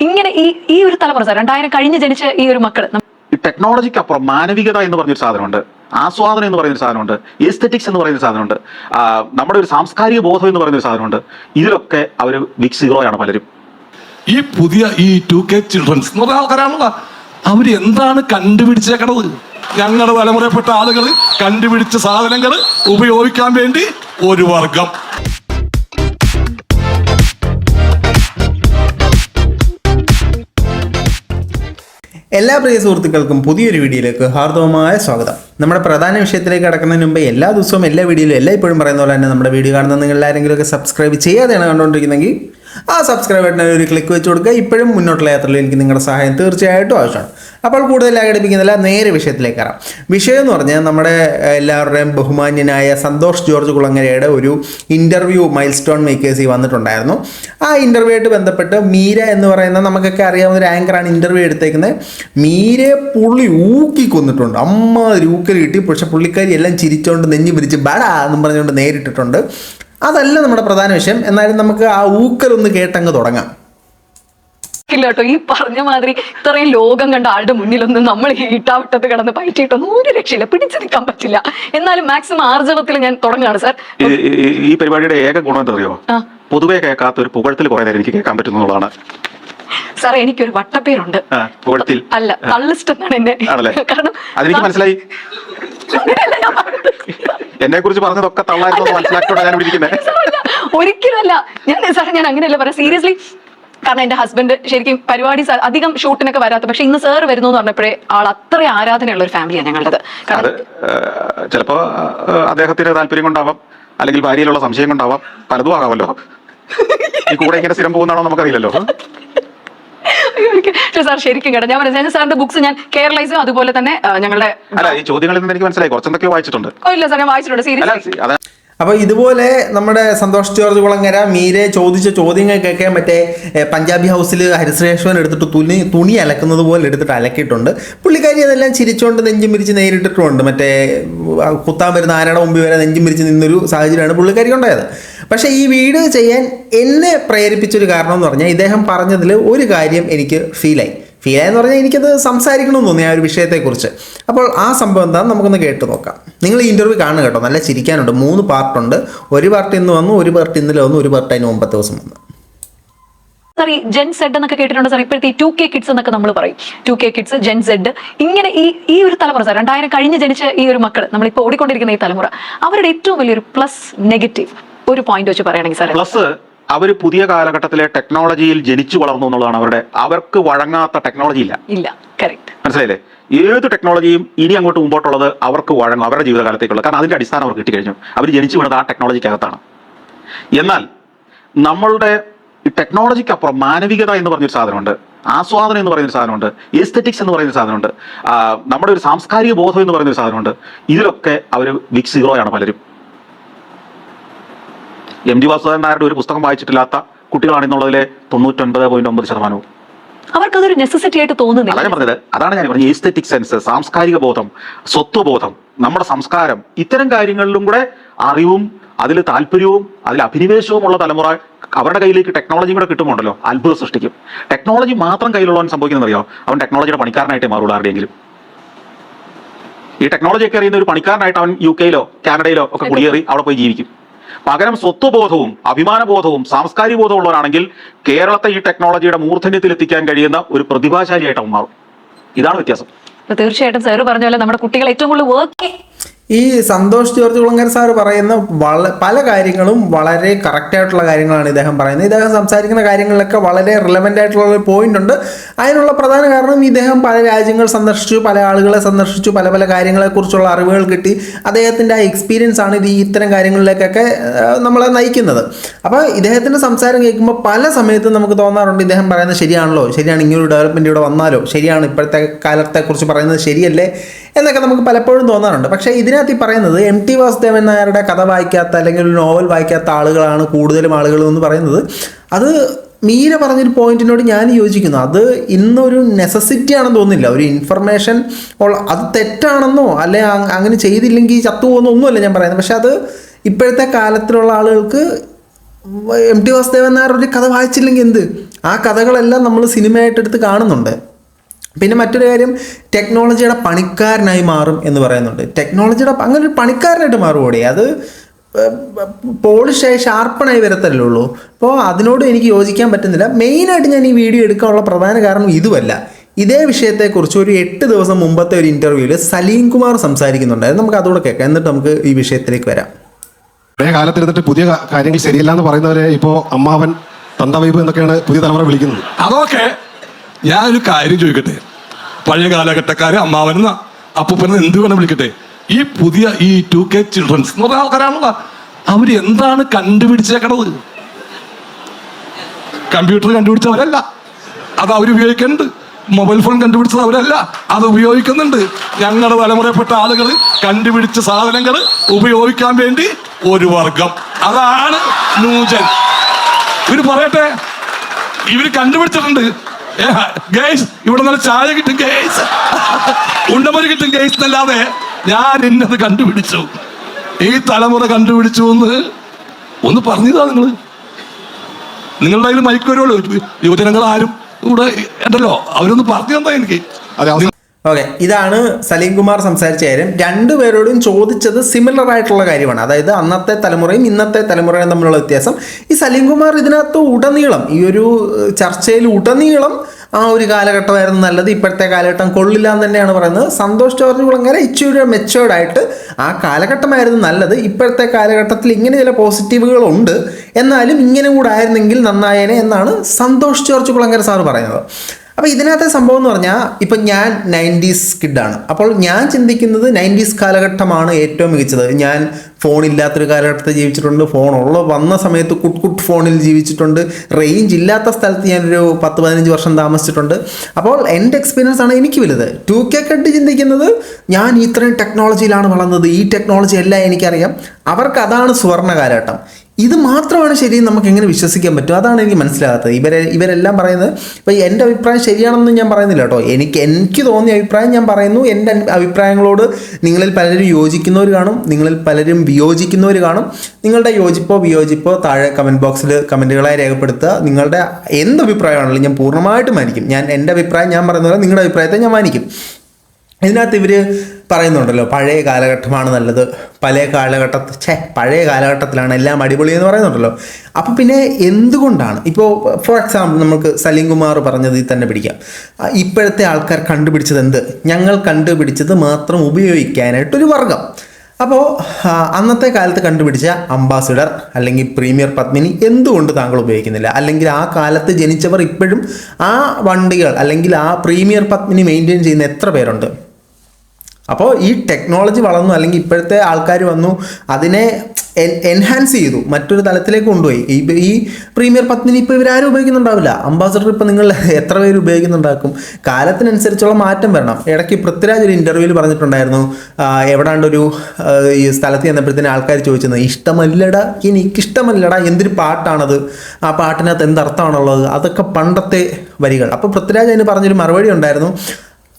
ഇങ്ങനെ ഈ ഈ ഒരു തലമുറ സാർ രണ്ടായിരം കഴിഞ്ഞ് ജനിച്ച ഈ ഒരു മക്കൾ ടെക്നോളജിക്ക് അപ്പുറം മാനവികത എന്ന് പറഞ്ഞൊരു സാധനമുണ്ട്. ആസ്വാദനം എന്ന് പറയുന്ന ഒരു സാധനമുണ്ട്. എസ്തെറ്റിക്സ് എന്ന് പറയുന്ന ഒരു സാധനമുണ്ട് നമ്മുടെ ഒരു സാംസ്കാരിക ബോധം എന്ന് പറയുന്ന ഒരു സാധനമുണ്ട്. ഇതിലൊക്കെ അവർ ബിഗ് സീറോയാണ് പലരും. ഈ പുതിയ ഈ ടു കെ ചിൽഡ്രൻസ് എന്ന് പറഞ്ഞ ആൾക്കാരാണല്ലോ. അവർ എന്താണ് കണ്ടുപിടിച്ചേക്കണത്? ഞങ്ങളുടെ തലമുറയിൽപ്പെട്ട ആളുകൾ കണ്ടുപിടിച്ച സാധനങ്ങൾ ഉപയോഗിക്കാൻ വേണ്ടി ഒരു വർഗം. എല്ലാ പ്രിയ സുഹൃത്തുക്കൾക്കും പുതിയൊരു വീഡിയോയിലേക്ക് ഹാർദവമായ സ്വാഗതം. നമ്മുടെ പ്രധാന വിഷയത്തിലേക്ക് കടക്കുന്നതിന് മുമ്പ് എല്ലാ ദിവസവും എല്ലാ വീഡിയോയിലും എല്ലാ ഇപ്പോഴും പറയുന്ന പോലെ തന്നെ നമ്മുടെ വീഡിയോ കാണുന്ന നിങ്ങൾ ആരെങ്കിലുമൊക്കെ സബ്സ്ക്രൈബ് ചെയ്യാതെയാണ് കണ്ടുകൊണ്ടിരിക്കുന്നെങ്കിൽ ആ സബ്സ്ക്രൈബ് ബട്ടണിൽ ഒരു ക്ലിക്ക് വെച്ച് കൊടുക്കുക. ഇപ്പോഴും മുന്നോട്ടുള്ള യാത്രയിൽ എനിക്ക് നിങ്ങളുടെ സഹായം തീർച്ചയായിട്ടും ആവശ്യമാണ്. അപ്പോൾ കൂടുതൽ ആഘടിപ്പിക്കുന്നില്ല നേരെ വിഷയത്തിലേക്ക് കയറാം. വിഷയം എന്ന് പറഞ്ഞാൽ നമ്മുടെ എല്ലാവരുടെയും ബഹുമാന്യനായ സന്തോഷ് ജോർജ് കുളങ്ങരയുടെ ഒരു ഇന്റർവ്യൂ മൈൽ സ്റ്റോൺ മേക്കേഴ്സിൽ വന്നിട്ടുണ്ടായിരുന്നു. ആ ഇന്റർവ്യൂ ആയിട്ട് ബന്ധപ്പെട്ട് മീര എന്ന് പറയുന്ന നമുക്കൊക്കെ അറിയാവുന്ന ഒരു ആങ്കറാണ് ഇന്റർവ്യൂ എടുത്തേക്കുന്നത്. മീരയെ പുള്ളി ഊക്കി കൊന്നിട്ടുണ്ട്. അമ്മ ഊക്കൽ കിട്ടി. പക്ഷെ പുള്ളിക്കാരി എല്ലാം ചിരിച്ചോണ്ട് നെഞ്ഞു പിരിച്ച് ബടാ എന്നും പറഞ്ഞുകൊണ്ട് നേരിട്ടിട്ടുണ്ട്. അതല്ല നമ്മുടെ പ്രധാന വിഷയം. എന്നാലും നമുക്ക് ആ ഊക്കൽ ഒന്ന് കേട്ടങ്ങ് തുടങ്ങാം. ഇല്ല കേട്ടോ ഈ പറഞ്ഞ മാതിരി ഇത്രയും ലോകം കണ്ട ആളുടെ മുന്നിലൊന്നും നമ്മൾ ഈ ഇട്ടാവിട്ടത്ത് കിടന്ന് പയറ്റിയിട്ടൊന്നും ഒരു രക്ഷയില്ല. പിടിച്ചു നിൽക്കാൻ പറ്റില്ല. എന്നാലും മാക്സിമം ആർജവത്തിൽ ഞാൻ തുടങ്ങുകയാണ് സാർ ഈ- പരിപാടിയുടെ ഏക ഗുണം എന്തറിയോ. പൊതുവെ കേൾക്കാത്ത ഒരു പുകഴത്തിൽ കുറെ നേരം എനിക്ക് കേൾക്കാൻ പറ്റുന്നു സാറേ എനിക്കൊരു വട്ടപ്പേരുണ്ട്. അല്ല തള്ളിസ്റ്റ് എന്നാണ് എന്നെ. കാരണം അതെനിക്ക് മനസ്സിലായി. എന്നെ കുറിച്ച് പറഞ്ഞതൊക്കെ തള്ളായിരുന്നു മനസ്സിലാക്കിയോടെ ഞാൻ ഇവിടെ ഇരിക്കുന്നത് ഒരിക്കലല്ല ഞാൻ സാറേ ഞാൻ അങ്ങനെയല്ല പറയാം. സീരിയസ്ലി കാരണം എന്റെ ഹസ്ബൻഡ് ശരിക്കും പരിപാടി അധികം ഷൂട്ടിനൊക്കെ വരാത്ത പക്ഷെ ഇന്ന് സാർ വരുന്നു എന്ന് പറഞ്ഞപ്പോഴേ ആൾ അത്ര ആരാധനയുള്ള ഒരു ഫാമിലിയാണ് ഞങ്ങളുടേത്. ചിലപ്പോ അദ്ദേഹത്തിന്റെ അദ്ദേഹത്തിന് താല്പര്യം കൊണ്ടാവാം. അല്ലെങ്കിൽ ഭാര്യയിലുള്ള സംശയം കൊണ്ടാവാം. പലതും ആകാമല്ലോ. ഈ കൂടെ ഇങ്ങനെ സ്ഥിരം പോകുന്നാണോ നമുക്കറിയില്ലല്ലോ. പക്ഷെ സാർ ശരിക്കും കേട്ടോ. ഞാൻ പറഞ്ഞു സാറിന്റെ ബുക്സ് ഞാൻ കേരളൈസും അതുപോലെ തന്നെ ഞങ്ങളുടെ അല്ല ഈ ചോദ്യങ്ങളിൽ നിന്ന് എനിക്ക് മനസ്സിലായി. കുറച്ചെന്തൊക്കെ വായിച്ചിട്ടുണ്ട്. ഓ, ഇല്ല സാർ ഞാൻ വായിച്ചിട്ടുണ്ട്. സീരിയസ് അപ്പോൾ ഇതുപോലെ നമ്മുടെ സന്തോഷ് ജോർജ് കുളങ്ങര മീരെ ചോദിച്ച ചോദ്യങ്ങൾക്കൊക്കെ മറ്റേ പഞ്ചാബി ഹൗസിൽ ഹരിശ്രേഷ്വൻ എടുത്തിട്ട് തുണി തുണി അലക്കുന്നത് പോലെ എടുത്തിട്ട് അലക്കിയിട്ടുണ്ട്. പുള്ളിക്കാരി അതെല്ലാം ചിരിച്ചുകൊണ്ട് നെഞ്ചും പിരിച്ച് നേരിട്ടിട്ടുമുണ്ട്. മറ്റേ കുത്താൻ വരുന്ന ആനയുടെ മുമ്പിൽ വരെ നെഞ്ചും പിരിച്ച് നിന്നൊരു സാഹചര്യമാണ് പുള്ളിക്കാരി ഉണ്ടായത്. പക്ഷേ ഈ വീഡിയോ ചെയ്യാൻ എന്നെ പ്രേരിപ്പിച്ചൊരു കാരണം എന്ന് പറഞ്ഞാൽ ഇദ്ദേഹം പറഞ്ഞതിൽ ഒരു കാര്യം എനിക്ക് ഫീലായി. ഫീലായി എന്ന് പറഞ്ഞാൽ എനിക്കത് സംസാരിക്കണമെന്ന് തോന്നി ആ ഒരു വിഷയത്തെക്കുറിച്ച്. അപ്പോൾ ആ സംഭവം എന്താണെന്ന് നമുക്കൊന്ന് കേട്ട് നോക്കാം. നിങ്ങൾ ഈ ഇന്റർവ്യൂ കാണുക കേട്ടോ. നല്ല ചിരിക്കാനുണ്ട്. മൂന്ന് പാർട്ടുണ്ട്. ഒരു പാർട്ട് ഇന്ന് വന്നു ഒരു പാർട്ട് ഇന്നലെ വന്നു ഒരു പാർട്ട് അതിന് മുമ്പത്തെ ദിവസം വന്നു. സാർ ഈ ജെൻ സെഡ് എന്നൊക്കെ കേട്ടിട്ടുണ്ട് സാർ. ഇപ്പോഴത്തെ ടു കെ കിഡ്സ് എന്നൊക്കെ നമ്മൾ പറയും. Two K kids gen Z ഇങ്ങനെ ഈ ഈ ഒരു തലമുറ സാർ രണ്ടായിരം കഴിഞ്ഞ് ജനിച്ച ഈ ഒരു മക്കൾ നമ്മളിപ്പോൾ ഓടിക്കൊണ്ടിരിക്കുന്ന ഈ തലമുറ അവരുടെ ഏറ്റവും വലിയൊരു പ്ലസ് നെഗറ്റീവ് ഒരു പോയിന്റ് വെച്ച് പറയുകയാണെങ്കിൽ സാർ പ്ലസ് അവർ പുതിയ കാലഘട്ടത്തിലെ ടെക്നോളജിയിൽ ജനിച്ചു വളർന്നു എന്നുള്ളതാണ് അവരുടെ അവർക്ക് വഴങ്ങാത്ത ടെക്നോളജി ഇല്ല. ഇല്ല. കറക്റ്റ് മനസ്സിലായില്ലേ? ഏത് ടെക്നോളജിയും ഇനി അങ്ങോട്ട് മുമ്പോട്ടുള്ളത് അവർക്ക് വഴങ്ങും അവരുടെ ജീവിതകാലത്തേക്കുള്ള കാരണം അതിന്റെ അടിസ്ഥാനം അവർക്ക് കിട്ടിക്കഴിഞ്ഞു. അവർ ജനിച്ചു വീണത് ആ ടെക്നോളജിക്കകത്താണ് എന്നാൽ നമ്മളുടെ ഈ ടെക്നോളജിക്ക് അപ്പുറം മാനവികത എന്ന് പറഞ്ഞൊരു സാധനമുണ്ട് ആസ്വാദനം എന്ന് പറയുന്ന ഒരു സാധനമുണ്ട് എസ്തെറ്റിക്സ് എന്ന് പറയുന്ന ഒരു സാധനമുണ്ട് നമ്മുടെ ഒരു സാംസ്കാരിക ബോധം എന്ന് പറയുന്ന ഒരു സാധനമുണ്ട്. ഇതിലൊക്കെ അവർ വിക്സ് ഹീറോയാണ് പലരും. എം ജി വാസുദേവൻ നായരുടെ ഒരു പുസ്തകം വായിച്ചിട്ടില്ലാത്ത കുട്ടികളാണെന്നുള്ളതിലെ തൊണ്ണൂറ്റൊൻപത് പോയിന്റ് ഒമ്പത് ശതമാനവും. അവർക്കതൊരു നെസസിറ്റി ആയിട്ട് തോന്നുന്നില്ല. അതാണ് പറഞ്ഞത്. അതാണ് ഞാൻ പറഞ്ഞത്. എസ്തെറ്റിക് സെൻസ് സാംസ്കാരിക ബോധം സ്വത്വബോധം നമ്മുടെ സംസ്കാരം ഇത്തരം കാര്യങ്ങളിലും കൂടെ അറിവും അതിൽ താല്പര്യവും അതിൽ അഭിനിവേശവും ഉള്ള തലമുറ അവരുടെ കയ്യിലേക്ക് ടെക്നോളജി കൂടെ കിട്ടുമുണ്ടല്ലോ അത്ഭുതം സൃഷ്ടിക്കും. ടെക്നോളജി മാത്രം കയ്യിലുള്ളവൻ സംഭവിക്കുന്നത് അറിയോ അവൻ ടെക്നോളജിയുടെ പണിക്കാരനായിട്ട് മാറുള്ളൂ ആരുടെയെങ്കിലും. ഈ ടെക്നോളജി ഒക്കെ അറിയുന്ന ഒരു പണിക്കാരനായിട്ട് അവൻ യു കെയിലോ കാനഡയിലോ ഒക്കെ കുടിയേറി അവിടെ പോയി ജീവിക്കും. പകരം സ്വത്വബോധവും അഭിമാനബോധവും സാംസ്കാരിക ബോധവും ഉള്ളവരാണെങ്കിൽ കേരളത്തെ ഈ ടെക്നോളജിയുടെ മൂർധന്യത്തിൽ എത്തിക്കാൻ കഴിയുന്ന ഒരു പ്രതിഭാശാലിയായിട്ട് മാറും ഇതാണ് വ്യത്യാസം. തീർച്ചയായിട്ടും സാറ് പറഞ്ഞ പോലെ നമ്മുടെ കുട്ടികൾ ഏറ്റവും കൂടുതൽ വർക്ക് ഈ സന്തോഷ് ജോർജ് കുളങ്ങര സാർ പറയുന്ന വള പല കാര്യങ്ങളും വളരെ കറക്റ്റായിട്ടുള്ള കാര്യങ്ങളാണ് ഇദ്ദേഹം പറയുന്നത്. ഇദ്ദേഹം സംസാരിക്കുന്ന കാര്യങ്ങളിലൊക്കെ വളരെ റിലവന്റ് ആയിട്ടുള്ള ഒരു പോയിന്റ് ഉണ്ട്. അതിനുള്ള പ്രധാന കാരണം ഇദ്ദേഹം പല രാജ്യങ്ങൾ സന്ദർശിച്ചു പല ആളുകളെ സന്ദർശിച്ചു പല പല കാര്യങ്ങളെക്കുറിച്ചുള്ള അറിവുകൾ കിട്ടി. അദ്ദേഹത്തിന്റെ ആ എക്സ്പീരിയൻസ് ആണ് ഇത് ഇത്തരം കാര്യങ്ങളിലേക്കൊക്കെ നമ്മളെ നയിക്കുന്നത്. അപ്പോൾ ഇദ്ദേഹത്തിന്റെ സംസാരം കേൾക്കുമ്പോൾ പല സമയത്തും നമുക്ക് തോന്നാറുണ്ട് ഇദ്ദേഹം പറയുന്നത് ശരിയാണല്ലോ ശരിയാണ് ഇങ്ങനൊരു ഡെവലപ്മെന്റ് ഇവിടെ വന്നാലോ ശരിയാണ് ഇപ്പോഴത്തെ കാലത്തെക്കുറിച്ച് പറയുന്നത് ശരിയല്ലേ? എന്നൊക്കെ നമുക്ക് പലപ്പോഴും തോന്നാറുണ്ട്. പക്ഷേ ഇതിനകത്ത് ഈ പറയുന്നത് എം ടി വാസുദേവൻ നായരുടെ കഥ വായിക്കാത്ത അല്ലെങ്കിൽ ഒരു നോവൽ വായിക്കാത്ത ആളുകളാണ് കൂടുതലും ആളുകൾ എന്ന് പറയുന്നത്. അത് മീര പറഞ്ഞൊരു പോയിന്റിനോട് ഞാൻ യോജിക്കുന്നു. അത് ഇന്നൊരു നെസസിറ്റി ആണെന്ന് തോന്നുന്നില്ല. ഒരു ഇൻഫർമേഷൻ ഉള്ള അത് തെറ്റാണെന്നോ അല്ലെ അങ്ങനെ ചെയ്തില്ലെങ്കിൽ ചത്തുപോകുന്നോ ഒന്നുമല്ല ഞാൻ പറയുന്നത്. പക്ഷെ അത് ഇപ്പോഴത്തെ കാലത്തിലുള്ള ആളുകൾക്ക് എം ടി വാസുദേവൻ നായർ ഒരു കഥ വായിച്ചില്ലെങ്കിൽ എന്ത്? ആ കഥകളെല്ലാം നമ്മൾ സിനിമയായിട്ടെടുത്ത് കാണുന്നുണ്ട്. പിന്നെ മറ്റൊരു കാര്യം ടെക്നോളജിയുടെ പണിക്കാരനായി മാറും എന്ന് പറയുന്നുണ്ട്. ടെക്നോളജിയുടെ അങ്ങനെ ഒരു പണിക്കാരനായിട്ട് മാറുകൂടെ അത് പോളിഷായി ഷാർപ്പണായി വരത്തല്ലേ ഉള്ളൂ. അപ്പോൾ അതിനോട് എനിക്ക് യോജിക്കാൻ പറ്റുന്നില്ല. മെയിനായിട്ട് ഞാൻ ഈ വീഡിയോ എടുക്കാനുള്ള പ്രധാന കാരണം ഇതുമല്ല. ഇതേ വിഷയത്തെക്കുറിച്ച് ഒരു എട്ട് ദിവസം മുമ്പത്തെ ഒരു ഇന്റർവ്യൂവിൽ സലീം കുമാർ സംസാരിക്കുന്നുണ്ടായിരുന്നു നമുക്ക് അതുകൂടെ കേൾക്കാം. എന്നിട്ട് നമുക്ക് ഈ വിഷയത്തിലേക്ക് വരാം. പഴയ കാലത്തെടുത്തിട്ട് പുതിയ കാര്യങ്ങൾ ശരിയല്ല എന്ന് പറയുന്നവരെ ഇപ്പോൾ അമ്മാവൻ തന്തവൈബ് എന്നൊക്കെയാണ് പുതിയ തലമുറ വിളിക്കുന്നത്. അതൊക്കെ ഞാനൊരു കാര്യം ചോദിക്കട്ടെ? പഴയ കാലഘട്ടക്കാര് അമ്മാവനെന്ന? അപ്പൂപ്പനെന്ന് എന്ത് വേണം വിളിക്കട്ടെ? ഈ പുതിയ ഈ ടു കെ ചിൽഡ്രൻസ് എന്ന് പറഞ്ഞ ആൾക്കാരാണല്ലോ. അവർ എന്താണ് കണ്ടുപിടിച്ചേക്കണത്? കമ്പ്യൂട്ടർ കണ്ടുപിടിച്ചവരല്ല. അത് അവർ ഉപയോഗിക്കുന്നുണ്ട്. മൊബൈൽ ഫോൺ കണ്ടുപിടിച്ചത് അവരല്ല അത് ഉപയോഗിക്കുന്നുണ്ട്. ഞങ്ങളുടെ തലമുറയിൽപ്പെട്ട ആളുകൾ കണ്ടുപിടിച്ച സാധനങ്ങൾ ഉപയോഗിക്കാൻ വേണ്ടി ഒരു വർഗം. അതാണ് നൂജൻ ഇവർ പറയട്ടെ? ഇവർ കണ്ടുപിടിച്ചിട്ടുണ്ട്. ഗേസ് ഇവിടെ നല്ല ചായ കിട്ടും ഗേസ് ഉണ്ടമരി കിട്ടും ഗേസ് എന്നല്ലാതെ ഞാൻ എന്നത് കണ്ടുപിടിച്ചു. ഈ തലമുറ കണ്ടുപിടിച്ചു എന്ന് ഒന്ന് പറഞ്ഞതാ നിങ്ങൾ നിങ്ങളുടെ കയ്യിൽ മൈക്ക് യുവജനങ്ങൾ ആരും ഇവിടെ ഉണ്ടല്ലോ. അവരൊന്ന് പറഞ്ഞു തന്നാ എനിക്ക് ഓക്കെ ഇതാണ് സലീം കുമാർ സംസാരിച്ച കാര്യം. രണ്ടുപേരോടും ചോദിച്ചത് സിമിലർ ആയിട്ടുള്ള കാര്യമാണ്. അതായത് അന്നത്തെ തലമുറയും ഇന്നത്തെ തലമുറയും തമ്മിലുള്ള വ്യത്യാസം. ഈ സലീം കുമാർ ഇതിനകത്ത് ഉടനീളം ഈ ഒരു ചർച്ചയിൽ ഉടനീളം ആ ഒരു കാലഘട്ടമായിരുന്നു നല്ലത്. ഇപ്പോഴത്തെ കാലഘട്ടം കൊള്ളില്ല എന്ന് തന്നെയാണ് പറയുന്നത്. സന്തോഷ് ജോർജ് കുളങ്ങര ഇച്ചിരി മെച്ചുവേർഡ് ആയിട്ട് ആ കാലഘട്ടമായിരുന്നു നല്ലത്. ഇപ്പോഴത്തെ കാലഘട്ടത്തിൽ ഇങ്ങനെ ചില പോസിറ്റീവുകളുണ്ട് എന്നാലും ഇങ്ങനെ കൂടെ ആയിരുന്നെങ്കിൽ നന്നായേനെ എന്നാണ് സന്തോഷ് ജോർജ് കുളങ്ങര സാറ് പറയുന്നത്. അപ്പോൾ ഇതിനകത്തെ സംഭവം എന്ന് പറഞ്ഞാൽ ഇപ്പം ഞാൻ നയന്റീസ് കിഡാണ്. അപ്പോൾ ഞാൻ ചിന്തിക്കുന്നത് നയന്റീസ് കാലഘട്ടമാണ് ഏറ്റവും മികച്ചത്. ഞാൻ ഫോണില്ലാത്തൊരു കാലഘട്ടത്തിൽ ജീവിച്ചിട്ടുണ്ട്. ഫോൺ ഉള്ള വന്ന സമയത്ത് കുട്ട് കുട്ട് ഫോണിൽ ജീവിച്ചിട്ടുണ്ട്. റേഞ്ച് ഇല്ലാത്ത സ്ഥലത്ത് ഞാനൊരു പത്ത് പതിനഞ്ച് വർഷം താമസിച്ചിട്ടുണ്ട്. അപ്പോൾ എന്റെ എക്സ്പീരിയൻസ് ആണ് എനിക്ക് വലുത്. ടു കെ കട്ട് ചിന്തിക്കുന്നത് ഞാൻ ഇത്രയും ടെക്നോളജിയിലാണ് വളർന്നത്. ഈ ടെക്നോളജി എല്ലാം എനിക്കറിയാം. അവർക്ക് അതാണ് സുവർണ കാലഘട്ടം. ഇത് മാത്രമാണ് ശരി നമുക്ക് എങ്ങനെ വിശ്വസിക്കാൻ പറ്റും? അതാണ് എനിക്ക് മനസ്സിലാകാത്തത്. ഇവരെ ഇവരെല്ലാം പറയുന്നത് ഇപ്പം എന്റെ അഭിപ്രായം ശരിയാണെന്ന് ഞാൻ പറയുന്നില്ല കേട്ടോ. എനിക്ക് എനിക്ക് തോന്നിയ അഭിപ്രായം ഞാൻ പറയുന്നു. എന്റെ അഭിപ്രായങ്ങളോട് നിങ്ങളിൽ പലരും യോജിക്കുന്നവർ കാണും. നിങ്ങളിൽ പലരും വിയോജിക്കുന്നവർ കാണും. നിങ്ങളുടെ യോജിപ്പോ വിയോജിപ്പോ താഴെ കമന്റ് ബോക്സിൽ കമന്റുകളായി രേഖപ്പെടുത്തുക. നിങ്ങളുടെ എന്ത് അഭിപ്രായമാണെങ്കിലും ഞാൻ പൂർണമായിട്ടും മാനിക്കും. ഞാൻ എന്റെ അഭിപ്രായം ഞാൻ പറയുന്നത് നിങ്ങളുടെ അഭിപ്രായത്തെ ഞാൻ മാനിക്കും. ഇതിനകത്ത് ഇവർ പറയുന്നുണ്ടല്ലോ പഴയ കാലഘട്ടമാണ് നല്ലത്. പഴയ കാലഘട്ടത്തിൽ ഛേ പഴയ കാലഘട്ടത്തിലാണ് എല്ലാം അടിപൊളി എന്ന് പറയുന്നുണ്ടല്ലോ. അപ്പോൾ പിന്നെ എന്തുകൊണ്ടാണ്? ഇപ്പോൾ ഫോർ എക്സാമ്പിൾ നമുക്ക് സലീം കുമാർ പറഞ്ഞതിൽ തന്നെ പിടിക്കാം. ഇപ്പോഴത്തെ ആൾക്കാർ കണ്ടുപിടിച്ചത് എന്ത്? ഞങ്ങൾ കണ്ടുപിടിച്ചത് മാത്രം ഉപയോഗിക്കാനായിട്ടൊരു വർഗം. അപ്പോൾ അന്നത്തെ കാലത്ത് കണ്ടുപിടിച്ച അംബാസിഡർ അല്ലെങ്കിൽ പ്രീമിയർ പത്മിനി എന്തുകൊണ്ട് താങ്കൾ ഉപയോഗിക്കുന്നില്ല? അല്ലെങ്കിൽ ആ കാലത്ത് ജനിച്ചവർ ഇപ്പോഴും ആ വണ്ടികൾ അല്ലെങ്കിൽ ആ പ്രീമിയർ പത്മിനി മെയിന്റെയിൻ ചെയ്യുന്ന എത്ര പേരുണ്ട്? അപ്പോൾ ഈ ടെക്നോളജി വളർന്നു അല്ലെങ്കിൽ ഇപ്പോഴത്തെ ആൾക്കാർ വന്നു അതിനെ എൻഹാൻസ് ചെയ്തു മറ്റൊരു തലത്തിലേക്ക് കൊണ്ടുപോയി. ഈ ഈ പ്രീമിയർ പത്മിനി ഇപ്പോൾ ഇവരാരും ഉപയോഗിക്കുന്നുണ്ടാവില്ല. അംബാസഡർ ഇപ്പോൾ നിങ്ങൾ എത്ര പേര് ഉപയോഗിക്കുന്നുണ്ടാക്കും? കാലത്തിനനുസരിച്ചുള്ള മാറ്റം വരണം. ഇടയ്ക്ക് പൃഥ്വിരാജ് ഒരു ഇന്റർവ്യൂവിൽ പറഞ്ഞിട്ടുണ്ടായിരുന്നു. എവിടാണ്ടൊരു ഈ സ്ഥലത്ത് ചെന്നപ്പോഴത്തേന് ആൾക്കാർ ചോദിച്ചത് ഇഷ്ടമല്ലടാ എനിക്കിഷ്ടമല്ലടാ എന്തൊരു പാട്ടാണത്? ആ പാട്ടിനകത്ത് എന്തർത്ഥമാണുള്ളത് അതൊക്കെ പണ്ടത്തെ വരികൾ. അപ്പോൾ പൃഥ്വിരാജ് അതിന് പറഞ്ഞൊരു മറുപടി ഉണ്ടായിരുന്നു.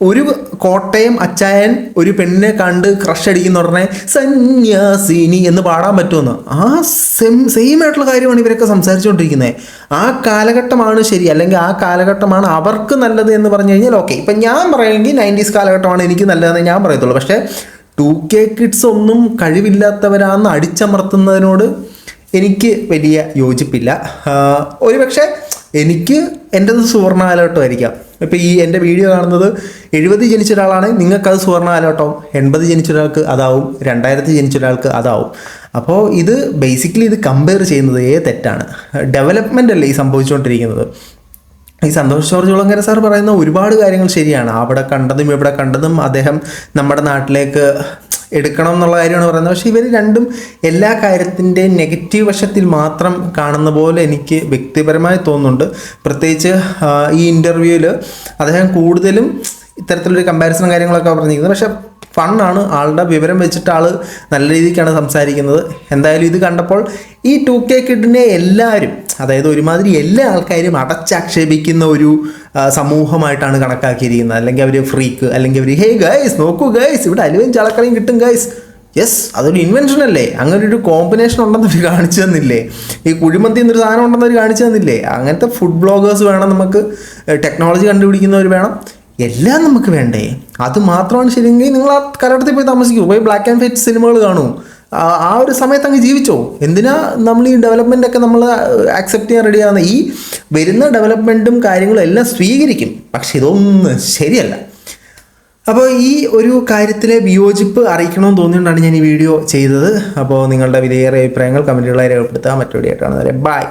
ഒരു കോട്ടയം അച്ചായൻ ഒരു പെണ്ണിനെ കണ്ട് ക്രഷ് അടിക്കുന്ന ഉടനെ സന്യാസിനി എന്ന് പാടാൻ പറ്റുമെന്ന്. ആ സെം സെയിം ആയിട്ടുള്ള കാര്യമാണ് ഇവരൊക്കെ സംസാരിച്ചുകൊണ്ടിരിക്കുന്നത് ആ കാലഘട്ടമാണ് ശരി അല്ലെങ്കിൽ ആ കാലഘട്ടമാണ് അവർക്ക് നല്ലത് എന്ന് പറഞ്ഞു കഴിഞ്ഞാൽ ഓക്കെ ഇപ്പം ഞാൻ പറയുമെങ്കിൽ നയന്റീസ് കാലഘട്ടമാണ് എനിക്ക് നല്ലതെന്ന് ഞാൻ പറയത്തുള്ളൂ. പക്ഷേ ടു കെ കിഡ്സ് ഒന്നും കഴിവില്ലാത്തവരാന്ന് അടിച്ചമർത്തുന്നതിനോട് എനിക്ക് വലിയ യോജിപ്പില്ല. ഒരുപക്ഷെ എനിക്ക് എന്റെത് സുവർണ കാലഘട്ടമായിരിക്കാം ഇപ്പോൾ ഈ എന്റെ വീഡിയോ കാണുന്നത് എഴുപത് ജനിച്ച ഒരാളാണെങ്കിൽ നിങ്ങൾക്കത് സുവർണ കാലഘട്ടം എൺപത് ജനിച്ച ഒരാൾക്ക് അതാവും രണ്ടായിരത്തി ജനിച്ച ഒരാൾക്ക് അതാവും. അപ്പോൾ ഇത് ബേസിക്കലി ഇത് കമ്പയർ ചെയ്യുന്നത് ഏ തെറ്റാണ്? ഡെവലപ്മെന്റ് അല്ലേ ഈ സംഭവിച്ചുകൊണ്ടിരിക്കുന്നത്. ഈ സന്തോഷ് ജോർജ് കുളങ്കര സാർ പറയുന്ന ഒരുപാട് കാര്യങ്ങൾ ശരിയാണ്. അവിടെ കണ്ടതും ഇവിടെ കണ്ടതും അദ്ദേഹം നമ്മുടെ നാട്ടിലേക്ക് എടുക്കണം എന്നുള്ള കാര്യമാണ് പറയുന്നത്. പക്ഷേ ഇവർ രണ്ടും എല്ലാ കാര്യത്തിന്റെയും നെഗറ്റീവ് വശത്തിൽ മാത്രം കാണുന്ന പോലെ എനിക്ക് വ്യക്തിപരമായി തോന്നുന്നുണ്ട്. പ്രത്യേകിച്ച് ഈ ഇന്റർവ്യൂവിൽ അദ്ദേഹം കൂടുതലും ഇത്തരത്തിലൊരു കമ്പാരിസണും കാര്യങ്ങളൊക്കെ പറഞ്ഞിരിക്കുന്നത്. പക്ഷേ ഫണ്ണാണ് ആളുടെ വിവരം വെച്ചിട്ട് ആൾ നല്ല രീതിക്കാണ് സംസാരിക്കുന്നത്. എന്തായാലും ഇത് കണ്ടപ്പോൾ ഈ ടു കെ കിഡിനെ എല്ലാവരും അതായത് ഒരുമാതിരി എല്ലാ ആൾക്കാരും അടച്ചാക്ഷേപിക്കുന്ന ഒരു സമൂഹമായിട്ടാണ് കണക്കാക്കിയിരിക്കുന്നത്. അല്ലെങ്കിൽ അവർ ഫ്രീക്ക് അല്ലെങ്കിൽ അവർ ഹേ ഗൈസ് നോക്കൂ ഗൈസ് ഇവിടെ അലുവയും ചളക്കളയും കിട്ടും ഗൈസ് യെസ് അതൊരു ഇൻവെൻഷൻ അല്ലേ? അങ്ങനെ ഒരു കോമ്പിനേഷൻ ഉണ്ടെന്ന് അവർ കാണിച്ചു തന്നില്ലേ? ഈ കുഴിമന്തി എന്നൊരു സാധനം ഉണ്ടെന്ന് അവർ കാണിച്ചു തന്നില്ലേ? അങ്ങനത്തെ ഫുഡ് ബ്ലോഗേഴ്സ് വേണം നമുക്ക് ടെക്നോളജി കണ്ടുപിടിക്കുന്നവർ വേണം. എല്ലാം നമുക്ക് വേണ്ടേ? അത് മാത്രമാണ് ശരിയെങ്കിൽ നിങ്ങൾ ആ കാലഘട്ടത്തിൽ പോയി താമസിക്കൂ. പോയി ബ്ലാക്ക് ആൻഡ് വൈറ്റ് സിനിമകൾ കാണൂ. ആ- ഒരു സമയത്ത് അങ്ങ് ജീവിച്ചോ? എന്തിനാ നമ്മൾ ഈ ഡെവലപ്മെന്റ് ഒക്കെ നമ്മൾ ആക്സെപ്റ്റ് ചെയ്യാൻ റെഡിയാകുന്ന ഈ വരുന്ന ഡെവലപ്മെന്റും കാര്യങ്ങളും എല്ലാം സ്വീകരിക്കും. പക്ഷെ ഇതൊന്നും ശരിയല്ല. അപ്പോൾ ഈ ഒരു കാര്യത്തിലെ വിയോജിപ്പ് അറിയിക്കണമെന്ന് തോന്നിയുകൊണ്ടാണ് ഞാൻ ഈ വീഡിയോ ചെയ്തത്. അപ്പോൾ നിങ്ങളുടെ വിലയേറെ അഭിപ്രായങ്ങൾ കമന്റുകളായി രേഖപ്പെടുത്തുക മറ്റൊരു ആയിട്ടാണ് ബൈ